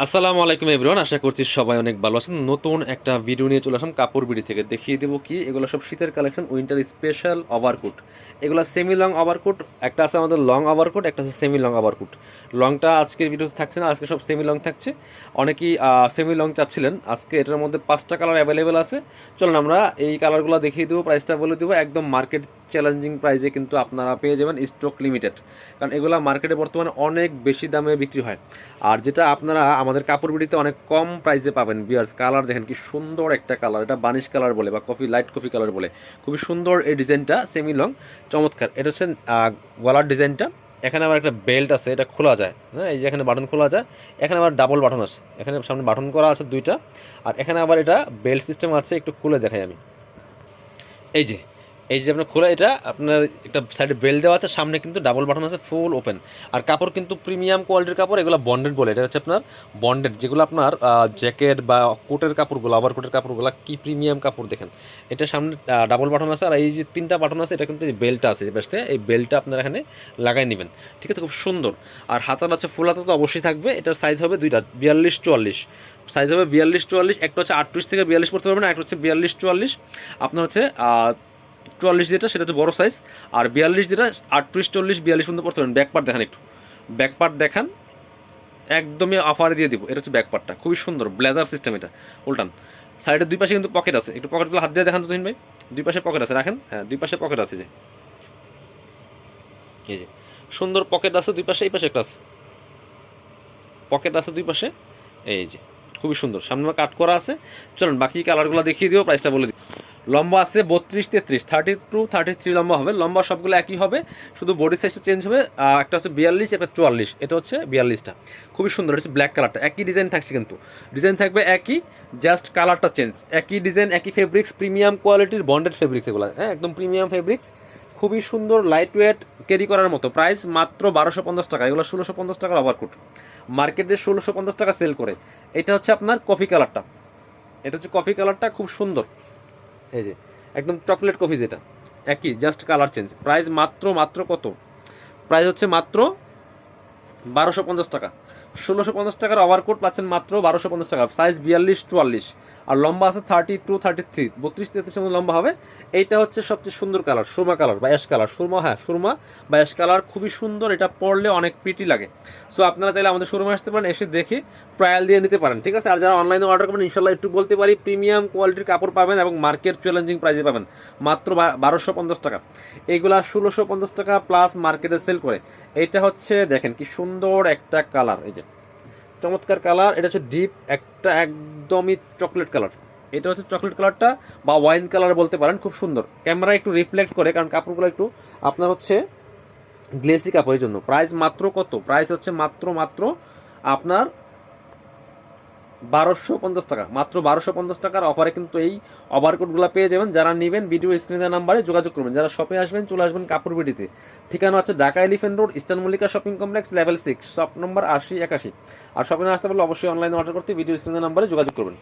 আসসালামু আলাইকুম এভরিওয়ান, আশা করছি সবাই অনেক ভালো আছেন। নতুন একটা ভিডিও নিয়ে চলে আসলাম কাপড় বিড়ি থেকে। দেখিয়ে দেবো কি, এগুলো সব শীতের কালেকশন উইন্টার স্পেশাল ওভারকোট এগুলো সেমি লং ওভারকোট একটা আছে আমাদের লং ওভারকোট একটা আছে সেমি লং ওভারকোট লংটা আজকের ভিডিওতে থাকছে না, আজকে সব সেমি লং থাকছে। অনেকেই সেমি লং চাচ্ছিলেন। আজকে এটার মধ্যে পাঁচটা কালার অ্যাভেলেবেল আছে। চলুন আমরা এই কালারগুলো দেখিয়ে দেবো প্রাইসটা বলে দেবো, একদম মার্কেট চ্যালেঞ্জিং প্রাইসে কিন্তু আপনারা পেয়ে যাবেন স্টক লিমিটেড কারণ এগুলো মার্কেটে বর্তমানে অনেক বেশি দামে বিক্রি হয়। আর যেটা আপনারা আমাদের কাপড় বিড়িতে অনেক কম প্রাইসে পাবেন বিয়ার্স কালার দেখেন কি সুন্দর একটা কালার এটা বানিশ কালার বলে বা কফি লাইট কফি কালার বলে। খুবই সুন্দর এই ডিজাইনটা সেমি লং চমৎকার। এটা হচ্ছে গলার ডিজাইনটা। এখানে আবার একটা বেল্ট আছে, এটা খোলা যায়। হ্যাঁ এই যে এখানে বাটন খোলা যায়, এখানে আবার ডাবল বাটন আছে। এখানে সামনে বাটন করা আছে দুইটা। আর এখানে আবার এটা বেল্ট সিস্টেম আছে, একটু খুলে দেখাই আমি। এই যে এই যে আপনার খোলা, এটা আপনার একটা সাইডে বেল দেওয়া আছে, সামনে কিন্তু ডাবল বাটন আছে ফুল ওপেন আর কাপড় কিন্তু প্রিমিয়াম কোয়ালিটির কাপড়, এগুলো বন্ডেড বলে। এটা হচ্ছে আপনার বন্ডেড যেগুলো আপনার জ্যাকেট বা কোটের কাপড়গুলো আবার কোটের কাপড়গুলো কি প্রিমিয়াম কাপড় দেখেন। এটা সামনে ডাবল বাটন আছে, আর এই যে তিনটা বাটন আছে, এটা কিন্তু বেল্টটা আছে পাশে এই বেল্টটা আপনার এখানে লাগাই নেবেন। ঠিক আছে? খুব সুন্দর। আর হাতার আছে ফুল হাতা তো অবশ্যই থাকবে। এটার সাইজ হবে দুইটা, বিয়াল্লিশ, চুয়াল্লিশ। সাইজ হবে বিয়াল্লিশ, চুয়াল্লিশ, একটা হচ্ছে আটত্রিশ থেকে বিয়াল্লিশ পড়তে পারবেন একটা হচ্ছে বিয়াল্লিশ, চুয়াল্লিশ। আপনার হচ্ছে চুয়াল্লিশ যেটা, সেটা হচ্ছে বড় সাইজ আর বিয়াল্লিশ যেটা, আটত্রিশ, চল্লিশ, বিয়াল্লিশ পর্যন্ত পড়তে পারেন ব্যাক পার্ট দেখান একটু। ব্যাকপার্ট দেখান। একদমই অফারে দিয়ে দিব। এটা হচ্ছে ব্যাক পার্টটা খুবই সুন্দর। ব্লেজার সিস্টেম এটা। উল্টান। সাইডের দুই পাশে কিন্তু পকেট আছে। একটু পকেটগুলো হাত দিয়ে দেখান তো ভাই। দুই পাশে পকেট আছে। রাখেন। হ্যাঁ দুই পাশে পকেট আছে যে। এই যে। সুন্দর পকেট আছে দুই পাশে, এই পাশে একটা আছে। পকেট আছে দুই পাশে। এই যে। খুবই সুন্দর। সামনে কাট করা আছে। চলুন, বাকি কালারগুলো দেখিয়ে দিও। প্রাইসটা বলে লম্বা আছে বত্রিশ, তেত্রিশ। থার্টি টু থার্টি থ্রি লম্বা হবে। লম্বা সবগুলো একই হবে। শুধু বডি সাইজটা চেঞ্জ হবে। একটা হচ্ছে বিয়াল্লিশ, একটা চুয়াল্লিশ। এটা হচ্ছে বিয়াল্লিশটা। খুবই সুন্দর। হচ্ছে ব্ল্যাক কালারটা একই ডিজাইন থাকছে কিন্তু। ডিজাইন থাকবে একই জাস্ট কালারটা চেঞ্জ একই ডিজাইন একই ফেব্রিক্স প্রিমিয়াম কোয়ালিটির বন্ডেড ফেব্রিক্স এগুলো। হ্যাঁ একদম প্রিমিয়াম ফেব্রিক্স খুবই সুন্দর লাইট ওয়েট ক্যারি করার মতো। প্রাইস মাত্র বারোশো পঞ্চাশ টাকা। এগুলো ষোলোশো পঞ্চাশ টাকার ওভারকুট মার্কেটে ষোলোশো পঞ্চাশ টাকা সেল করে। এটা হচ্ছে আপনার কফি কালারটা এটা হচ্ছে কফি কালারটা খুব সুন্দর। এই যে, একদম চকলেট কফি যেটা, একই জাস্ট কালার চেঞ্জ প্রাইস মাত্র মাত্র কত? প্রাইস হচ্ছে মাত্র বারোশো পঞ্চাশ টাকা। ষোলোশো পঞ্চাশ টাকার ওভারকোট পাচ্ছেন মাত্র বারোশো পঞ্চাশ টাকা। সাইজ বিয়াল্লিশ, চুয়াল্লিশ। আর লম্বা আছে থার্টি টু থার্টি থ্রি বত্রিশ তেত্রিশের মধ্যে লম্বা হবে। এইটা হচ্ছে সবচেয়ে সুন্দর কালার সুরমা কালার বা অ্যাশ কালার সুরমা হ্যাঁ সুরমা বা অ্যাশ কালার খুবই সুন্দর। এটা পরলে অনেক পিটি লাগে। সো আপনারা চাইলে আমাদের শোরুমে আসতে পারেন, এসে দেখে ট্রায়াল দিয়ে নিতে পারেন, ঠিক আছে? আর যারা অনলাইনে অর্ডার করবেন ইনশাল্লাহ একটু বলতে পারি প্রিমিয়াম কোয়ালিটির কাপড় পাবেন এবং মার্কেট চ্যালেঞ্জিং প্রাইসে পাবেন। মাত্র বারোশো পঞ্চাশ টাকা। এইগুলা ষোলোশো পঞ্চাশ টাকা প্লাস মার্কেটে সেল করে। এইটা হচ্ছে, দেখেন কি সুন্দর একটা কালার এই যে। চমৎকার কালার। এটা হচ্ছে ডিপ একটা একদমই চকলেট কালার এটা হচ্ছে চকলেট কালারটা বা ওয়াইন কালার বলতে পারেন, খুব সুন্দর। ক্যামেরা একটু রিফ্লেক্ট করে, কারণ কাপড়গুলো একটু আপনার হচ্ছে গ্লেসি কাপড়ের জন্য। প্রাইস মাত্র কত? প্রাইস হচ্ছে মাত্র মাত্র আপনার বারোশো পঞ্চাশ টাকা, মাত্র বারোশো পঞ্চাশ টাকার অফারে কিন্তু এই ওভারকোটগুলো পেয়ে যাবেন। যারা নেবেন ভিডিও স্ক্রিনের নাম্বারে যোগাযোগ করবেন। যারা শপে আসবেন, চলে আসবেন কাপড় বিডিতে ঠিকানা আছে Dhaka elephant road eastern Mallika shopping complex level six shop number আশি একাশি। আর শপিং আসতে পারলে অবশ্যই অনলাইনে অর্ডার করতে ভিডিও স্ক্রিনের নাম্বারে যোগাযোগ করবেন।